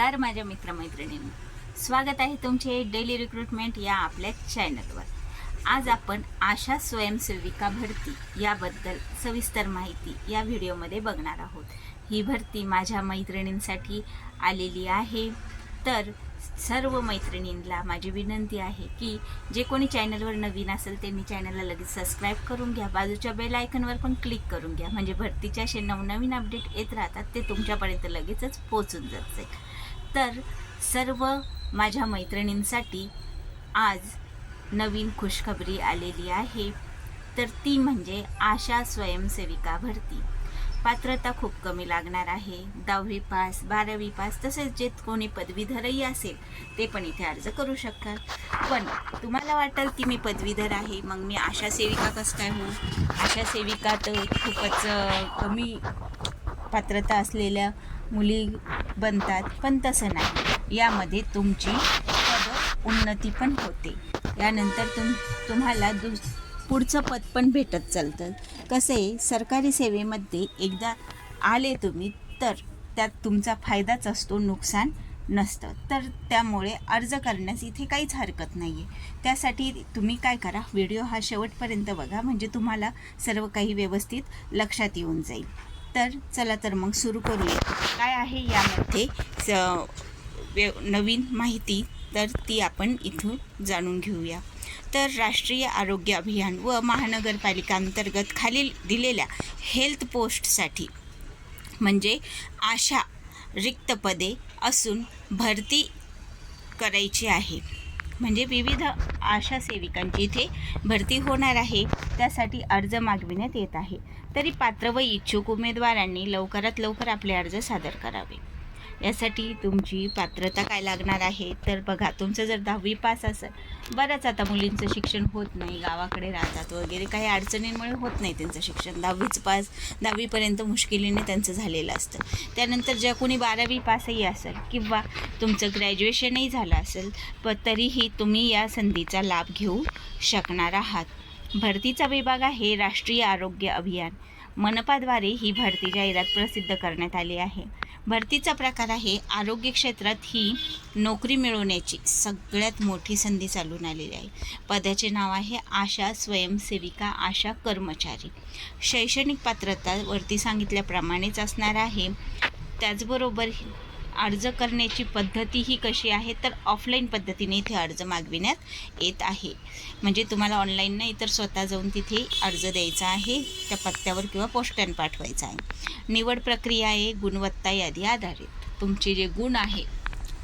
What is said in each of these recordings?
नमस्कार माझ्या मित्रमैत्रिणींना. स्वागत आहे तुमचे डेली रिक्रुटमेंट या आपल्या चॅनलवर आज आपण आशा स्वयंसेविका भरती याबद्दल सविस्तर माहिती या व्हिडिओमध्ये बघणार आहोत. ही भरती माझ्या मैत्रिणींसाठी आलेली आहे. तर सर्व मैत्रिणींना माझी विनंती आहे की जे कोणी चॅनलवर नवीन असेल त्यांनी चॅनलला लगेच सबस्क्राईब करून घ्या. बाजूच्या बेल आयकनवर पण क्लिक करून घ्या. म्हणजे भरतीचे असे नवनवीन अपडेट येत राहतात ते तुमच्यापर्यंत लगेचच पोचून जाते तर सर्व माझ्या मैत्रिणींसाठी आज नवीन खुशखबरी आलेली आहे. तर ती म्हणजे आशा स्वयंसेविका भरती. पात्रता खूप कमी लागणार आहे. दहावी पास बारावी पास तसेच जे कोणी पदवीधरही असेल ते पण इथे अर्ज करू शकतात. पण तुम्हाला वाटेल की मी पदवीधर आहे मग मी आशा सेविका कसं काय हो आशा सेविका तर खूपच कमी पात्रता असलेल्या मुली बनतात पण तसं नाही. यामध्ये तुमची पद उन्नती पण होते. यानंतर तुम तुम्हाला दुस पुढचं पद पण भेटत चालतं. कसं आहे सरकारी सेवेमध्ये एकदा आले तुम्ही तर त्यात तुमचा फायदाच असतो नुकसान नसतं. तर त्यामुळे अर्ज करण्यास इथे काहीच हरकत नाही आहे त्यासाठी तुम्ही काय करा व्हिडिओ हा शेवटपर्यंत बघा म्हणजे तुम्हाला सर्व काही व्यवस्थित लक्षात येऊन जाईल. तर चला तर मग सुरू करूया. काय आहे यामध्ये? स- नवीन माहिती. तर ती आपण इथून जाणून घेऊया. तर राष्ट्रीय आरोग्य अभियान व महानगरपालिका अंतर्गत खालील दिलेल्या हेल्थ पोस्टसाठी म्हणजे आशा रिक्त पदे असून भरती करायची आहे. म्हणजे विविध आशा सेविकांची इथे भरती होणार आहे. त्यासाठी अर्ज मागविण्यात येत आहे. तरी पात्र व इच्छुक उमेदवारांनी लवकरात लवकर आपले अर्ज सादर करावे. यासाठी तुमची पात्रता काय लागणार आहे? तर बघा तुमचं जर दहावी पास असेल बरंच आता मुलींचं शिक्षण होत नाही गावाकडे राहतात वगैरे काही अडचणींमुळे होत नाही त्यांचं शिक्षण. दहावीच पास दहावीपर्यंत मुश्किलीने त्यांचं झालेलं असतं. त्यानंतर ज्या कोणी बारावी पासही असेल किंवा तुमचं ग्रॅज्युएशनही झालं असेल प तरीही तुम्ही या संधीचा लाभ घेऊ शकणार आहात. भरतीचा विभाग आहे राष्ट्रीय आरोग्य अभियान. मनपाद्वारे ही भरती जाहिरात प्रसिद्ध करण्यात आली आहे. भरतीचा प्रकार आहे. आरोग्य क्षेत्रात ही नोकरी मिळवण्याची सगळ्यात मोठी संधी चालून आलेली आहे. पदाचे नाव आहे आशा स्वयंसेविका आशा कर्मचारी. शैक्षणिक पात्रता वरती सांगितल्याप्रमाणेच असणार आहे. त्याचबरोबर अर्ज करण्याची पद्धती ही कशी आहे तर ऑफलाईन पद्धतीने इथे अर्ज मागविण्यात येत आहे. म्हणजे तुम्हाला ऑनलाईन नाही तर स्वतः जाऊन तिथे अर्ज द्यायचा आहे त्या पत्त्यावर किंवा पोस्टॅन पाठवायचा आहे. निवड प्रक्रिया आहे गुणवत्ता यादी आधारित. तुमचे जे गुण आहे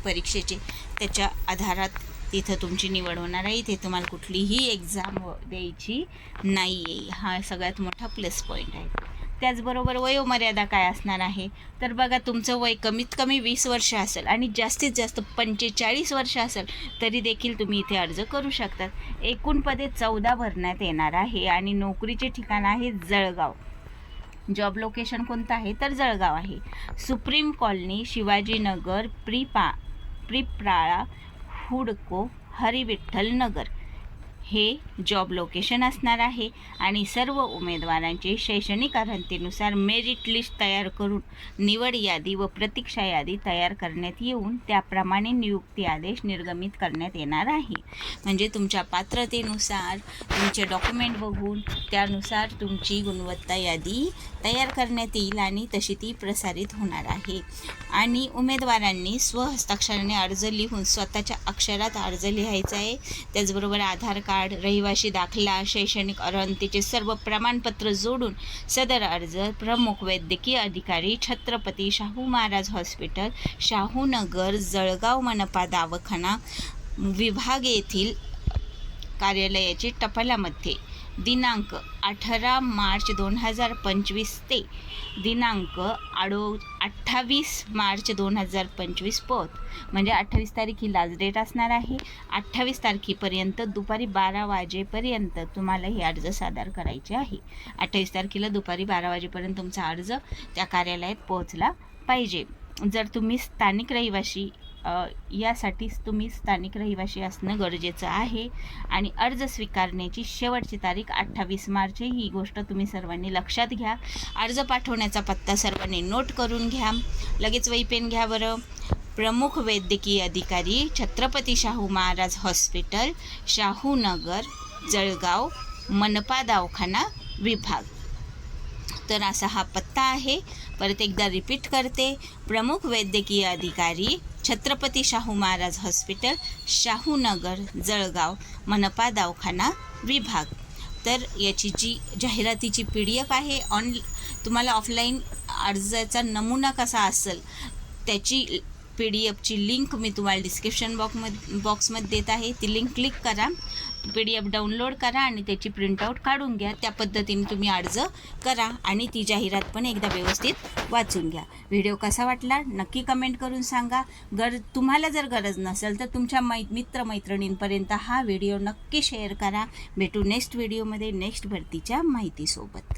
परीक्षेचे त्याच्या आधारात तिथं तुमची निवड होणार आहे. इथे तुम्हाला कुठलीही एक्झाम द्यायची नाही आहे हा सगळ्यात मोठा प्लस पॉईंट आहे. त्याचबरोबर वयोमर्यादा काय असणार आहे? तर बघा तुमचं वय कमीत कमी वीस वर्ष असेल आणि जास्तीत जास्त पंचेचाळीस वर्ष असेल तरी देखील तुम्ही इथे अर्ज करू शकतात एकूण पदे चौदा भरण्यात येणार आहे आणि नोकरीचे ठिकाण आहे जळगाव. जॉब लोकेशन कोणतं आहे? तर जळगाव आहे. सुप्रीम कॉलनी शिवाजीनगर प्रिपा प्रिप्राळा हुडको हरिविठ्ठल नगर. हे जॉब लोकेशन असणार आहे. आणि सर्व उमेदवारांचे शैक्षणिक अर्हतेनुसार मेरिट लिस्ट तयार करून निवड यादी व प्रतीक्षा यादी तयार करण्यात येऊन त्याप्रमाणे नियुक्ती आदेश निर्गमित करण्यात येणार आहे. म्हणजे तुमच्या पात्रतेनुसार तुमचे डॉक्युमेंट बघून त्यानुसार तुमची गुणवत्ता यादी तयार करण्यात येईल आणि तशी ती प्रसारित होणार आहे. आणि उमेदवारांनी स्वहस्ताक्षराने अर्ज लिहून स्वतःच्या अक्षरात अर्ज लिहायचा आहे. त्याचबरोबर आधार कार्ड रहिवाशी दाखला शैक्षणिक अर्हतेचे सर्व प्रमाणपत्र जोडून सदर अर्ज प्रमुख वैद्यकीय अधिकारी छत्रपती शाहू महाराज हॉस्पिटल शाहूनगर जळगाव मनपा दवाखाना विभाग येथील कार्यालयाची टपालामध्ये दिनांक अठरा मार्च दोन हजार पंचवीस ते दिनांक आडो अठ्ठावीस मार्च दोन हजार पंचवीस पत. म्हणजे अठ्ठावीस तारीख ही लास्ट डेट असणार आहे. अठ्ठावीस तारखेपर्यंत दुपारी बारा वाजेपर्यंत तुम्हाला हे अर्ज सादर करायचे आहे. अठ्ठावीस तारखेला दुपारी बारा वाजेपर्यंत तुमचा अर्ज त्या कार्यालयात पोहोचला पाहिजे. जर तुम्ही स्थानिक रहिवाशी यासाठीच तुम्ही स्थानिक रहिवासी असणं गरजेचं आहे. आणि अर्ज स्वीकारण्याची शेवटची तारीख अठ्ठावीस मार्च आहे. ही गोष्ट तुम्ही सर्वांनी लक्षात घ्या. अर्ज पाठवण्याचा पत्ता सर्वांनी नोट करून घ्या. लगेच वैपेन घ्या बरं. प्रमुख वैद्यकीय अधिकारी छत्रपती शाहू महाराज हॉस्पिटल शाहूनगर जळगाव मनपा दवाखाना विभाग. तर असा हा पत्ता आहे. परत एकदा रिपीट करते. प्रमुख वैद्यकीय अधिकारी छत्रपती शाहू महाराज हॉस्पिटल शाहूनगर जळगाव मनपा दवाखाना विभाग. तर याची जी जाहिरातीची पी डी एफ आहे ऑन तुम्हाला ऑफलाईन अर्जाचा नमुना कसा असेल त्याची पी डी एफची लिंक मी तुम्हाला डिस्क्रिप्शन बॉक्समध्ये बॉक्समध्ये देत आहे. ती लिंक क्लिक करा. पी डी एफ डाउनलोड करा आणि त्याची प्रिंटआउट काढून घ्या. त्या पद्धतीने तुम्ही अर्ज करा आणि ती जाहिरात पण एकदा व्यवस्थित वाचून घ्या. व्हिडिओ कसा वाटला? नक्की कमेंट करून सांगा. गर तुम्हाला जर गरज नसेल तर तुमच्या मै मित्रमैत्रिणींपर्यंत हा व्हिडिओ नक्की शेअर करा. भेटू नेक्स्ट व्हिडिओमध्ये नेक्स्ट भरतीच्या माहितीसोबत.